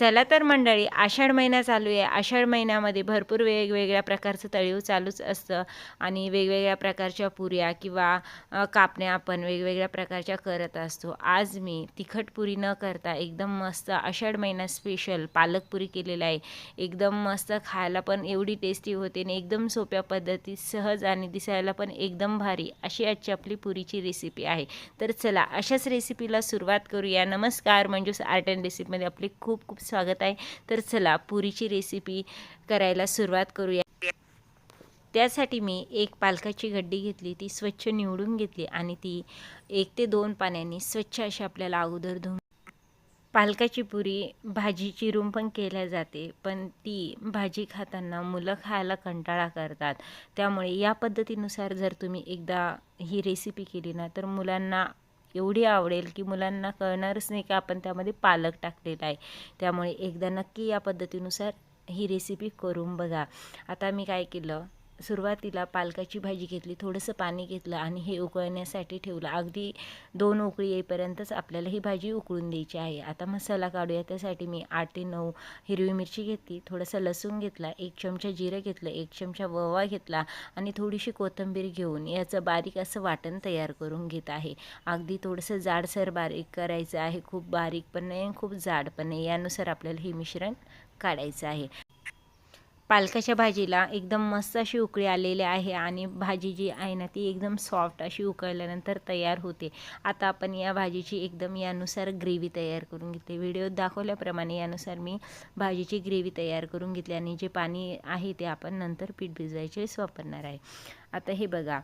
चला तर मंडळी आषाढ महिना चालू आहे. आषाढ महिन्यामध्ये भरपूर वेगवेगळ्या प्रकारचं तळीव चालूच असतं आणि वेगवेगळ्या प्रकारच्या पुऱ्या किंवा कापण्या आपण वेगवेगळ्या प्रकारच्या करत असतो. आज मी तिखट पुरी न करता एकदम मस्त आषाढ महिना स्पेशल पालक पुरी केलेलं आहे. एकदम मस्त खायला पण एवढी टेस्टी होते आणि एकदम सोप्या पद्धतीत सहज आणि दिसायला पण एकदम भारी अशी आजची आपली पुरीची रेसिपी आहे. तर चला अशाच रेसिपीला सुरुवात करूया. नमस्कार मंजूस आर्ट अँड रेसिपीमध्ये आपली खूप खूप स्वागत आहे. तर चला पुरीची रेसिपी करायला सुरुवात करूया. त्यासाठी मी एक पालकाची गड्डी घेतली ती स्वच्छ निवडून घेतली आणि ती एक ते दोन पाण्याने स्वच्छ अशी आपल्याला अगोदर धुवून पालकाची पुरी भाजी चिरून पण केल्या जाते पण ती भाजी खाताना मुलं खायला कंटाळा करतात. त्यामुळे या पद्धतीनुसार जर तुम्ही एकदा ही रेसिपी केली ना तर मुलांना एवढी आवडेल की मुलांना कळणारच नाही की आपण त्यामध्ये पालक टाकलेला आहे. त्यामुळे एकदा नक्की या पद्धतीनुसार ही रेसिपी करून बघा. आता मी काय केलं? सुरुवातीला पालकाची भाजी घेतली थोडंसं पाणी घेतलं आणि हे उकळण्यासाठी ठेवलं. अगदी दोन उकळी येईपर्यंतच आपल्याला ही भाजी उकळून द्यायची आहे. आता मसाला काढूया त्यासाठी मी आठ ते नऊ हिरवी मिरची घेतली थोडंसं लसूण घेतला एक चमचा जिरं घेतलं एक चमचा ववा घेतला आणि थोडीशी कोथिंबीर घेऊन याचं बारीक असं वाटण तयार करून घेत आहे. अगदी थोडंसं जाडसर बारीक करायचं आहे खूप बारीक पण नाही आणि खूप जाड पण नाही. यानुसार आपल्याला हे मिश्रण काढायचं आहे. पालकाच्या भाजीला एकदम मस्त अशी उकळी आलेली आहे आणि भाजी जी आहे ना ती एकदम सॉफ्ट अशी उकळल्यानंतर तयार होते. आता आपण या भाजीची एकदम यानुसार ग्रेव्ही तयार करून घेते. व्हिडिओत दाखवल्याप्रमाणे यानुसार मी भाजीची ग्रेव्ही तयार करून घेतली आणि जे पाणी आहे ते आपण नंतर पीठ भिजवायचे वापरणार आहे. आता हे बघा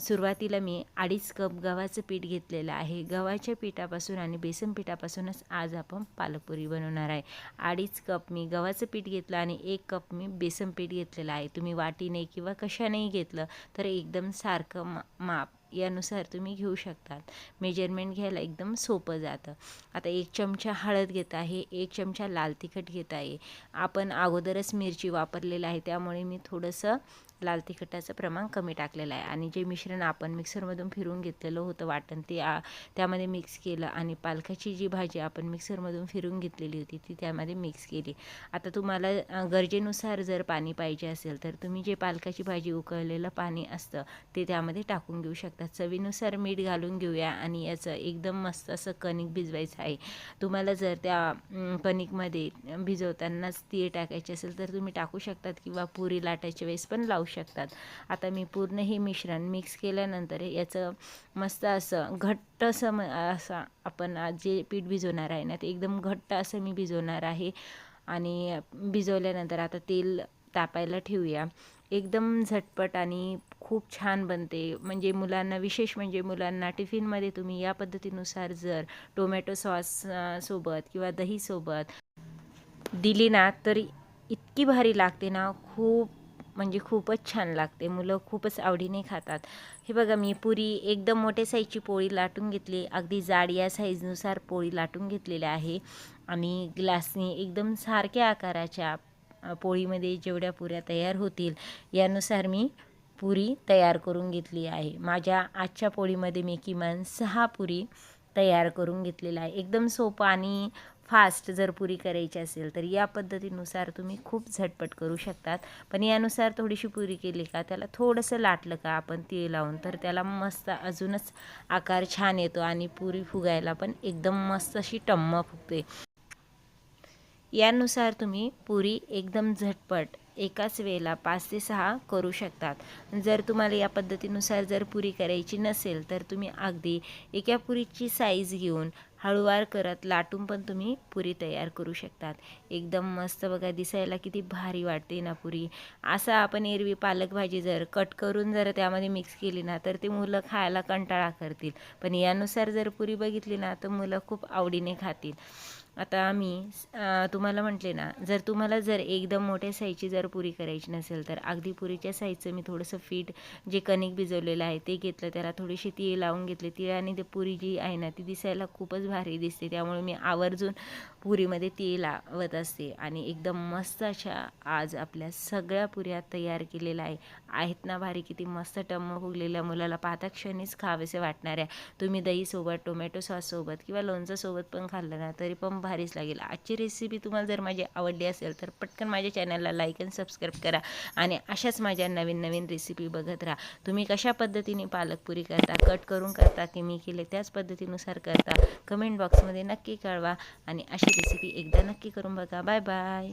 सुरुवातीला मी अडीच कप गव्हाचं पीठ घेतलेलं आहे. गव्हाच्या पिठापासून आणि बेसन पिठापासूनच आज आपण पालकपुरी बनवणार आहे. अडीच कप मी गव्हाचं पीठ घेतलं आणि एक कप मी बेसन पीठ घेतलेलं आहे. तुम्ही वाटीने किंवा कशानेही घेतलं तर एकदम सारखं मा माप यानुसार तुम्ही घेऊ शकतात. मेजरमेंट घ्यायला एकदम सोपं जातं. आता एक चमचा हळद घेत आहे एक चमचा लाल तिखट घेत आहे. आपण अगोदरच मिरची वापरलेलं आहे त्यामुळे मी थोडंसं लाल तिखटाचं प्रमाण कमी टाकलेलं आहे. आणि जे मिश्रण आपण मिक्सरमधून फिरून घेतलेलं होतं वाटण ते आ त्यामध्ये मिक्स केलं आणि पालकाची जी भाजी आपण मिक्सरमधून फिरून घेतलेली होती ती त्यामध्ये मिक्स केली. आता तुम्हाला गरजेनुसार जर पाणी पाहिजे असेल तर तुम्ही जे पालकाची भाजी उकळलेलं पाणी असतं ते त्यामध्ये टाकून घेऊ शकता. चवीनुसार मीठ घालून घेऊया आणि याचं एकदम मस्त असं कणिक भिजवायचं आहे. तुम्हाला जर त्या कणिकमध्ये भिजवतानाच तीळ टाकायचे असेल तर तुम्ही टाकू शकतात किंवा पुरी लाटायच्या वेळेस पण लावू शकतात. आता मी पूर्ण हे मिश्रण मिक्स केल्यानंतर याचं मस्त असं घट्ट असं म असं आपण जे पीठ भिजवणार आहे ना ते एकदम घट्ट असं मी भिजवणार आहे. आणि भिजवल्यानंतर आता तेल तापायला ठेवूया. एकदम झटपट आणि खूप छान बनते. म्हणजे मुलांना विशेष म्हणजे मुलांना टिफिनमध्ये तुम्ही या पद्धतीनुसार जर टोमॅटो सॉस सोबत किंवा दहीसोबत दिली ना तर इतकी भारी लागते ना. खूप म्हणजे खूपच छान लागते. मुलं खूपच आवडीने खातात. हे बघा मी पुरी एकदम मोठ्या साईजची पोळी लाटून घेतली. अगदी जाड या साईजनुसार पोळी लाटून घेतलेल्या आहे. आणि ग्लासने एकदम सारख्या आकाराच्या पोळीमध्ये जेवढ्या पुऱ्या तयार होतील यानुसार मी पुरी तयार करून घेतली आहे. माझ्या आजच्या पोळीमध्ये मी किमान सहा पुरी तयार करून घेतलेला आहे. एकदम सोपं आणि फास्ट जर पुरी करायची असेल तर या पद्धतीनुसार तुम्ही खूप झटपट करू शकतात. पण यानुसार थोडीशी पुरी केली का त्याला थोडंसं लाटलं का आपण ते लावून तर त्याला मस्त अजूनच आकार छान येतो आणि पुरी फुगायला पण एकदम मस्त अशी टम्म फुगते. यानुसार तुम्ही पुरी एकदम झटपट एकाच वेळेला पाच ते सहा करू शकतात. जर तुम्हाला या पद्धतीनुसार जर पुरी करायची नसेल तर तुम्ही अगदी एका पुरीची साईज घेऊन हळूवार करत लाटून पण तुम्ही पुरी तयार करू शकतात. एकदम मस्त बघा दिसायला किती भारी वाटते ना पुरी. असं आपण एरवी पालक भाजी जर कट करून जर त्यामध्ये मिक्स केली ना तर ते मुलं खायला कंटाळा करतील. पण यानुसार जर पुरी बघितली ना तर मुलं खूप आवडीने खातील. आता मी तुम्हाला म्हटले ना जर तुम्हाला जर एकदम मोठ्या साईजची जर पुरी करायची नसेल तर अगदी पुरीच्या साईजचं मी थोडंसं पीठ जे कणिक भिजवलेलं आहे ते घेतलं त्याला थोडीशी तीळ लावून घेतली तीळ आणि ते पुरी जी आहे ना ती दिसायला खूपच भारी दिसते. त्यामुळे मी आवर्जून पुरीमध्ये तीळ लावत असते आणि एकदम मस्त अशा आज आपल्या सगळ्या पुऱ्या तयार केलेल्या आहे. आहेत ना भारी किती मस्त टम्म फुगलेल्या मुलाला पाहता क्षणीच खावेसे वाटणाऱ्या. तुम्ही दहीसोबत टोमॅटो सॉससोबत किंवा लोणचंसोबत पण खाल्लं ना तरी पण भारीच लागेल. आजची रेसिपी तुम्हाला जर माझी आवडली असेल तर पटकन माझ्या चॅनलला लाईक आणि सबस्क्राईब करा आणि अशाच माझ्या नवीन नवीन रेसिपी बघत राहा. तुम्ही कशा पद्धतीने पालकपुरी करता कट करून करता की मी केले त्याच पद्धतीनुसार करता. कमेंट बॉक्समध्ये नक्की कळवा आणि अशी रेसिपी एकदा नक्की करून बघा. Bye bye